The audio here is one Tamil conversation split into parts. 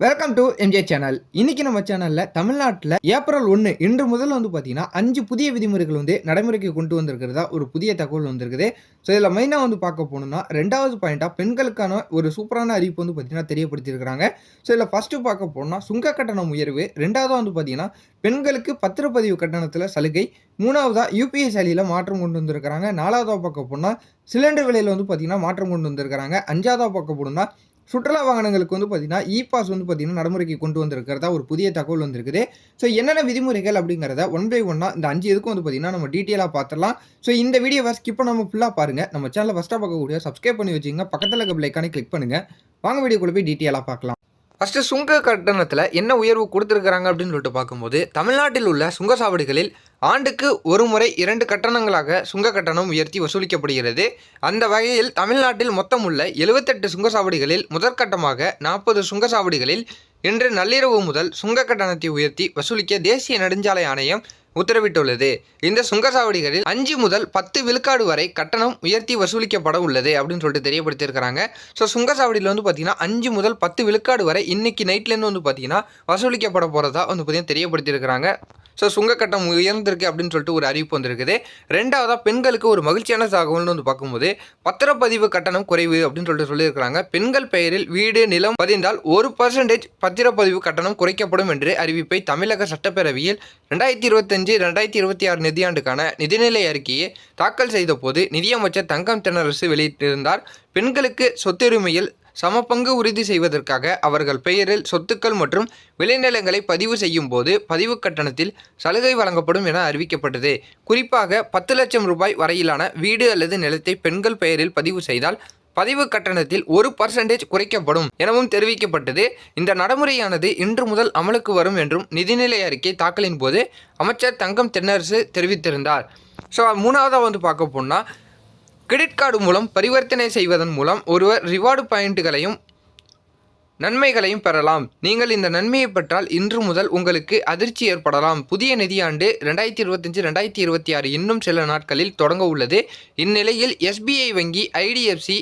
வெல்கம் டு எம்ஜே சேனல் இன்னைக்கு நம்ம சேனல்ல தமிழ்நாட்டில் ஏப்ரல் ஒன்று இன்று முதல் வந்து பார்த்தீங்கன்னா அஞ்சு புதிய விதிமுறைகள் வந்து நடைமுறைக்கு கொண்டு வந்திருக்கிறதா ஒரு புதிய தகவல் வந்திருக்குது. ஸோ இதில் மெயினாக வந்து பார்க்க போனோம்னா ரெண்டாவது பாயிண்டாக பெண்களுக்கான ஒரு சூப்பரான அறிவிப்பு வந்து பார்த்தீங்கன்னா தெரியப்படுத்தியிருக்கிறாங்க. ஸோ இதில் ஃபஸ்ட்டு பார்க்க போனோம்னா சுங்க கட்டணம் உயர்வு ரெண்டாவதாக வந்து பார்த்தீங்கன்னா பெண்களுக்கு பத்திரப்பதிவு கட்டணத்தில் சலுகை மூணாவதாக யூபிஐ செயலியில் மாற்றம் கொண்டு வந்திருக்கிறாங்க. நாலாவதாக பார்க்க போனால் சிலிண்டர் விலையில் வந்து பார்த்தீங்கன்னா மாற்றம் கொண்டு வந்திருக்கிறாங்க. அஞ்சாவதாக பார்க்க போனோம்னா சுற்றுலா வாகனங்களுக்கு வந்து பார்த்தீங்கன்னா இ பாஸ் வந்து பார்த்தீங்கன்னா நடைமுறைக்கு கொண்டு வந்திருக்கிறதா ஒரு புதிய தகவல் வந்திருக்குது. ஸோ என்னென்ன விதிமுறைகள் அப்படிங்கிறத ஒன் பை ஒன்னாக இந்த அஞ்சு இதுக்கும் வந்து பார்த்தீங்கன்னா நம்ம டீட்டெயிலாக பார்த்துடலாம் ஸோ இந்த வீடியோவை ஸ்கிப் நம்ம ஃபுல்லாக பாருங்கள் நம்ம சேனலில் ஃபஸ்ட்டாக பார்க்கக்கூடிய சப்ஸ்கிரைப் பண்ணி வச்சுங்க பக்கத்தில் இருக்க பிள்ளைக்கானே கிளிக் பண்ணுங்கள் வாங்க வீடியோக்குள்ள போய் டீட்டெயிலாக பார்க்கலாம். ஃபஸ்ட்டு சுங்க கட்டணத்தில் என்ன உயர்வு கொடுத்துருக்குறாங்க அப்படின்னு சொல்லிட்டு பார்க்கும்போது தமிழ்நாட்டில் உள்ள சுங்கசாவடிகளில் ஆண்டுக்கு ஒரு முறை இரண்டு கட்டணங்களாக சுங்க கட்டணம் உயர்த்தி வசூலிக்கப்படுகிறது. அந்த வகையில் தமிழ்நாட்டில் மொத்தம் உள்ள எழுபத்தெட்டு சுங்கசாவடிகளில் முதற்கட்டமாக நாற்பது சுங்கசாவடிகளில் இன்று நள்ளிரவு முதல் சுங்க கட்டணத்தை உயர்த்தி வசூலிக்க தேசிய நெடுஞ்சாலை ஆணையம் உத்தரவிட்டுள்ளது. இந்த சுங்கசாவடிகளில் அஞ்சு முதல் பத்து விழுக்காடு வரை கட்டணம் உயர்த்தி வசூலிக்கப்பட உள்ளது அப்படின்னு சொல்லிட்டு தெரியப்படுத்தியிருக்கிறாங்க. ஸோ சுங்கசாவடியில் வந்து பார்த்தீங்கன்னா அஞ்சு முதல் பத்து விழுக்காடு வரை இன்னைக்கு நைட்லேருந்து வந்து பார்த்தீங்கன்னா வசூலிக்கப்பட போகிறதா வந்து பார்த்தீங்கன்னா தெரியப்படுத்தியிருக்கிறாங்க. ஸோ சுங்க கட்டணம் உயர்ந்திருக்கு அப்படின்னு சொல்லிட்டு ஒரு அறிவிப்பு வந்திருக்குது. ரெண்டாவதாக பெண்களுக்கு ஒரு மகிழ்ச்சியான தகவல்னு வந்து பார்க்கும்போது பத்திரப்பதிவு கட்டணம் குறைவு அப்படின்னு சொல்லிட்டு சொல்லியிருக்கிறாங்க. பெண்கள் பெயரில் வீடு நிலம் பதிந்தால் ஒரு பர்சன்டேஜ் பத்திரப்பதிவு கட்டணம் குறைக்கப்படும் என்று அறிவிப்பை தமிழக சட்டப்பேரவையில் ரெண்டாயிரத்தி இருபத்தஞ்சு ரெண்டாயிரத்தி இருபத்தி ஆறு நிதியாண்டுக்கான நிதிநிலை அறிக்கையை தாக்கல் செய்த போது நிதியமைச்சர் தங்கம் தென்னரசு வெளியிட்டிருந்தார். பெண்களுக்கு சொத்துரிமையில் சமபங்கு உறுதி செய்வதற்காக அவர்கள் பெயரில் சொத்துக்கள் மற்றும் விளைநிலங்களை பதிவு செய்யும் போது பதிவு கட்டணத்தில் சலுகை வழங்கப்படும் என அறிவிக்கப்பட்டது. குறிப்பாக பத்து லட்சம் ரூபாய் வரையிலான வீடு அல்லது நிலத்தை பெண்கள் பெயரில் பதிவு செய்தால் பதிவு கட்டணத்தில் ஒரு பர்சன்டேஜ் குறைக்கப்படும் எனவும் தெரிவிக்கப்பட்டது. இந்த நடைமுறையானது இன்று முதல் அமலுக்கு வரும் என்றும் நிதிநிலை அறிக்கை தாக்கலின் போது அமைச்சர் தங்கம் தென்னரசு தெரிவித்திருந்தார். ஸோ மூணாவதாக வந்து பார்க்க போனால் கிரெடிட் கார்டு மூலம் பரிவர்த்தனை செய்வதன் மூலம் ஒருவர் ரிவார்டு பாயிண்ட்டுகளையும் நன்மைகளையும் பெறலாம். நீங்கள் இந்த நன்மையை பெற்றால் இன்று முதல் உங்களுக்கு அதிர்ச்சி ஏற்படலாம். புதிய நிதியாண்டு ரெண்டாயிரத்தி இருபத்தஞ்சு ரெண்டாயிரத்தி இருபத்தி ஆறு இன்னும் சில நாட்களில் தொடங்க உள்ளது. இந்நிலையில் எஸ்பிஐ வங்கி ஐடிஎஃப்சி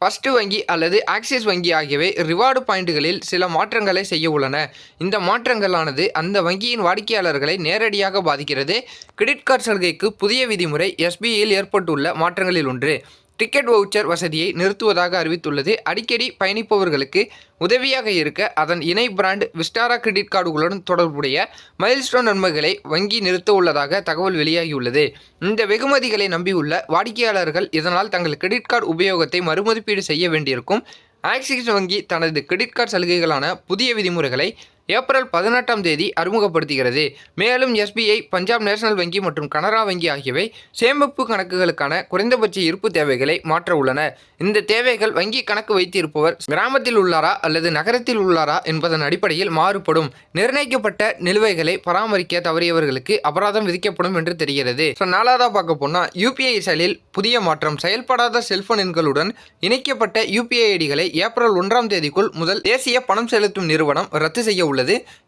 ஃபஸ்ட்டு வங்கி அல்லது ஆக்சிஸ் வங்கி ஆகியவை ரிவார்டு பாயிண்ட்டுகளில் சில மாற்றங்களை செய்ய உள்ளன. இந்த மாற்றங்களானது அந்த வங்கியின் வாடிக்கையாளர்களை நேரடியாக பாதிக்கிறது. கிரெடிட் கார்டு சலுகைக்கு புதிய விதிமுறை எஸ்பிஐயில் ஏற்பட்டுள்ள மாற்றங்களில் ஒன்று. டிக்கெட் வவுச்சர் வசதியை நிறுத்துவதாக அறிவித்துள்ளது. அடிக்கடி பயணிப்பவர்களுக்கு உதவியாக இருக்க அதன் இணை பிராண்ட் விஸ்டாரா கிரெடிட் கார்டுகளுடன் தொடர்புடைய மைல்ஸ்டோன் நன்மைகளை வங்கி நிறுத்த உள்ளதாக தகவல் வெளியாகியுள்ளது. இந்த வெகுமதிகளை நம்பியுள்ள வாடிக்கையாளர்கள் இதனால் தங்கள் கிரெடிட் கார்டு உபயோகத்தை மறுமதிப்பீடு செய்ய வேண்டியிருக்கும். ஆக்சிஸ் வங்கி தனது கிரெடிட் கார்டு சலுகைகளான புதிய விதிமுறைகளை ஏப்ரல் பதினெட்டாம் தேதி அறிமுகப்படுத்துகிறது. மேலும் எஸ்பிஐ பஞ்சாப் நேஷனல் வங்கி மற்றும் கனரா வங்கி ஆகியவை சேமிப்பு கணக்குகளுக்கான குறைந்தபட்ச இருப்பு தேவைகளை மாற்ற உள்ளன. இந்த தேவைகள் வங்கி கணக்கு வைத்திருப்பவர் கிராமத்தில் உள்ளாரா அல்லது நகரத்தில் உள்ளாரா என்பதன் அடிப்படையில் மாறுபடும். நிர்ணயிக்கப்பட்ட நிலுவைகளை பராமரிக்க தவறியவர்களுக்கு அபராதம் விதிக்கப்படும் என்று தெரிகிறது. ஸோ நாலாவதாக பார்க்க போனால் யூபிஐ செயலில் புதிய மாற்றம் செயல்படாத செல்போன் எண்களுடன் இணைக்கப்பட்ட யூபிஐ ஐடிகளை ஏப்ரல் ஒன்றாம் தேதிக்குள் முதல் தேசிய பணம் செலுத்தும் நிறுவனம் ரத்து செய்ய உள்ளது.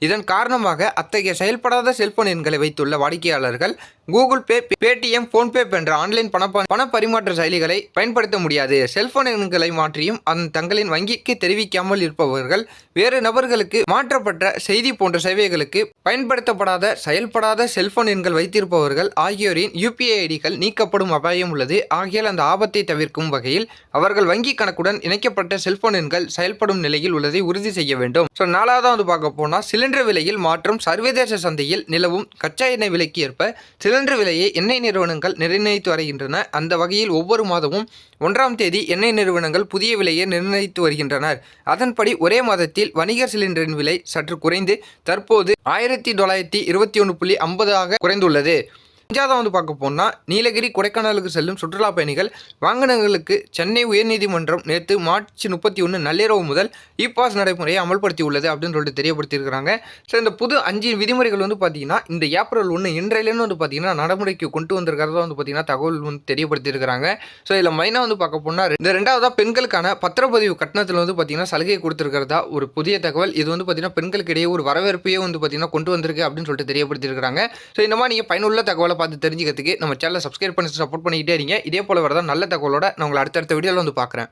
இதன் காரணமாக அத்தகைய செயல்படாத செல்போன் எண்களை வைத்துள்ள வாடிக்கையாளர்கள் கூகுள் பே பேடிஎம் ஃபோன்பே போன்ற ஆன்லைன் பண பண பரிமாற்ற செயலிகளை பயன்படுத்த முடியாது. செல்போன் எண்களை மாற்றியும் அதன் தங்களின் வங்கிக்கு தெரிவிக்காமல் இருப்பவர்கள் வேறு நபர்களுக்கு மாற்றப்பட்ட செய்தி போன்ற சேவைகளுக்கு பயன்படுத்தப்படாத செயல்படாத செல்போன் எண்கள் வைத்திருப்பவர்கள் ஆகியோரின் யூபிஐ ஐடிகள் நீக்கப்படும் அபாயம் உள்ளது. ஆகியால் அந்த ஆபத்தை தவிர்க்கும் வகையில் அவர்கள் வங்கி கணக்குடன் இணைக்கப்பட்ட செல்போன் எண்கள் செயல்படும் நிலையில் உள்ளதை உறுதி செய்ய வேண்டும். ஸோ நாலாவதாக வந்து பார்க்க போனால் சிலிண்டர் விலையில் மாற்றம் சர்வதேச சந்தையில் நிலவும் கச்சா எண்ணெய் விலைக்கு ஏற்ப சிலிண்டர் விலையை எண்ணெய் நிறுவனங்கள் நிர்ணயித்து வருகின்றன. அந்த வகையில் ஒவ்வொரு மாதமும் ஒன்றாம் தேதி எண்ணெய் நிறுவனங்கள் புதிய விலையை நிர்ணயித்து வருகின்றனர். அதன்படி ஒரே மாதத்தில் வணிகர் சிலிண்டரின் விலை சற்று குறைந்து தற்போது ஆயிரத்தி தொள்ளாயிரத்தி இருபத்தி ஒன்று புள்ளி ஐம்பதாக குறைந்துள்ளது. அஞ்சாவது வந்து பார்க்க போனால் நீலகிரி கொடைக்கானலுக்கு செல்லும் சுற்றுலா பயணிகள் வாகனங்களுக்கு சென்னை உயர்நீதிமன்றம் நேற்று மார்ச் முப்பத்தி ஒன்று நள்ளிரவு முதல் இ பாஸ் நடைமுறையை அமல்படுத்தி உள்ளது அப்படின்னு சொல்லிட்டு தெரியப்படுத்தியிருக்கிறாங்க. ஸோ இந்த புது அஞ்சு விதிமுறைகள் வந்து பார்த்தீங்கன்னா இந்த ஏப்ரல் ஒன்று இன்றையிலேருந்து வந்து பார்த்தீங்கன்னா நடைமுறைக்கு கொண்டு வந்திருக்கிறதா வந்து பார்த்தீங்கன்னா தகவல் வந்து தெரியப்படுத்தியிருக்கிறாங்க. ஸோ இதில் மெயினாக வந்து பார்க்க போனால் இந்த ரெண்டாவதாக பெண்களுக்கான பத்திரப்பதிவு கட்டணத்தில் வந்து பார்த்தீங்கன்னா சலுகை கொடுத்துருக்கிறதா ஒரு புதிய தகவல். இது வந்து பார்த்தீங்கன்னா பெண்களுக்கு இடையே ஒரு வரவேற்பையே வந்து பார்த்தீங்கன்னா கொண்டு வந்திருக்கு அப்படின்னு சொல்லிட்டு தெரியப்படுத்தியிருக்கிறாங்க. ஸோ இந்த மாதிரி நீங்கள் பயனுள்ள தகவலை பார்த்து தெரிஞ்சுக்கிறதுக்கு நம்ம சேனலை சப்ஸ்கிரைப் பண்ணி சப்போர்ட் பண்ணிக்கிட்டே இருங்க. இதே போல் வரதான் நல்ல தகவலோட நான் உங்களை அடுத்தடுத்த வீடியோவில் வந்து பார்க்குறேன்.